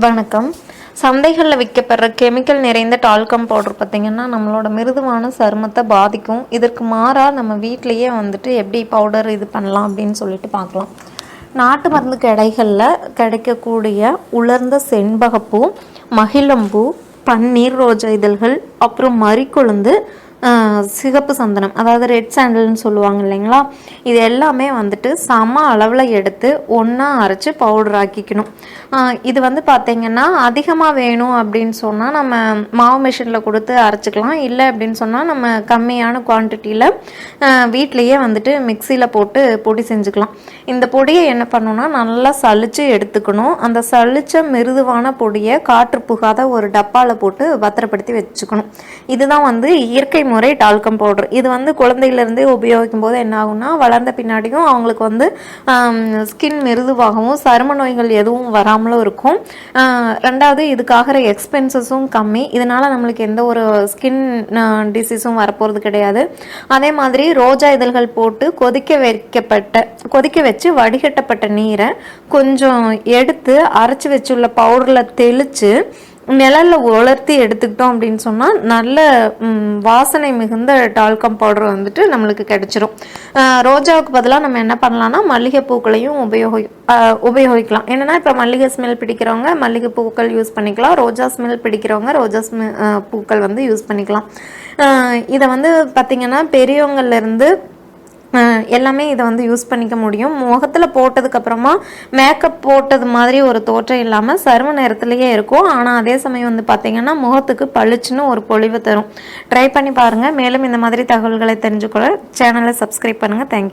வணக்கம். சந்தைகளில் விற்கப்படுற கெமிக்கல் நிறைந்த டால்கம் பவுடர் பார்த்திங்கன்னா நம்மளோட மிருதுவான சருமத்தை பாதிக்கும். இதற்கு மாறாக நம்ம வீட்டிலையே வந்துட்டு எப்படி பவுடர் இது பண்ணலாம் அப்படின்னு சொல்லிட்டு பார்க்கலாம். நாட்டு மருந்து கடைகளில் கிடைக்கக்கூடிய உலர்ந்த செண்பகப்பூ மகிழம்பூ பன்னீர் ரோஜா இதழ்கள் அப்புறம் மறிக்கொழுந்து சிகப்பு சந்தனம் அதாவது ரெட் சாண்டல்னு சொல்லுவாங்க இல்லைங்களா? இது எல்லாமே வந்துட்டு சம அளவில் எடுத்து ஒன்றா அரைச்சி பவுடர் ஆக்கிக்கணும். இது வந்து பார்த்திங்கன்னா அதிகமாக வேணும் அப்படின்னு சொன்னால் நம்ம மாவு மிஷினில் கொடுத்து அரைச்சிக்கலாம். இல்லை அப்படின்னு சொன்னால் நம்ம கம்மியான குவான்டிட்டியில் வீட்டிலையே வந்துட்டு மிக்சியில் போட்டு பொடி செஞ்சுக்கலாம். இந்த பொடியை என்ன பண்ணணும்னா நல்லா சளிச்சு எடுத்துக்கணும். அந்த சளிச்ச மிருதுவான பொடியை காற்று புகாத ஒரு டப்பாவில் போட்டு பத்திரப்படுத்தி வச்சுக்கணும். இதுதான் வந்து இயற்கை முறை டால்கம் பவுடர் இது வந்து குழந்தையிலேருந்தே உபயோகிக்கும் போது என்ன ஆகும்னா வளர்ந்த பின்னாடியும் அவங்களுக்கு வந்து ஸ்கின் மிருதுவாகவும் சரும நோய்கள் எதுவும் வராமலும் இருக்கும். ரெண்டாவது இதுக்காகிற எக்ஸ்பென்சஸும் கம்மி. இதனால் நம்மளுக்கு எந்த ஒரு ஸ்கின் டிசீஸும் வரப்போகிறது கிடையாது. அதே மாதிரி ரோஜா இதழ்கள் போட்டு கொதிக்க வைக்கப்பட்ட கொதிக்க வச்சு வடிகட்டப்பட்ட நீரை கொஞ்சம் எடுத்து அரைச்சி வச்சுள்ள பவுடரில் தெளித்து நிழலில் உலர்த்தி எடுத்துக்கிட்டோம் அப்படின்னு சொன்னால் நல்ல வாசனை மிகுந்த டால்கம் பவுடர் வந்துட்டு நம்மளுக்கு கிடைச்சிரும். ரோஜாவுக்கு பதிலாக நம்ம என்ன பண்ணலாம்னா மல்லிகை பூக்களையும் உபயோகி உபயோகிக்கலாம். என்னென்னா இப்போ மல்லிகை ஸ்மெல் பிடிக்கிறவங்க மல்லிகை பூக்கள் யூஸ் பண்ணிக்கலாம். ரோஜா ஸ்மெல் பிடிக்கிறவங்க ரோஜா ஸ்மெல் பூக்கள் வந்து யூஸ் பண்ணிக்கலாம். இதை வந்து பார்த்திங்கன்னா பெரியவங்கள்லேருந்து எல்லாமே இதை வந்து யூஸ் பண்ணிக்க முடியும். முகத்தில் போட்டதுக்கப்புறமா மேக்கப் போட்டது மாதிரி ஒரு தோற்றம் இல்லாமல் சரும நேரத்துலேயே இருக்கும். ஆனால் அதே சமயம் வந்து பார்த்திங்கன்னா முகத்துக்கு பளிச்சுன்னு ஒரு பொழிவு தரும். ட்ரை பண்ணி பாருங்கள் மேலும் இந்த மாதிரி தகவல்களை தெரிஞ்சுக்கொள்ள சேனலை சப்ஸ்கிரைப் பண்ணுங்கள் தேங்க்யூ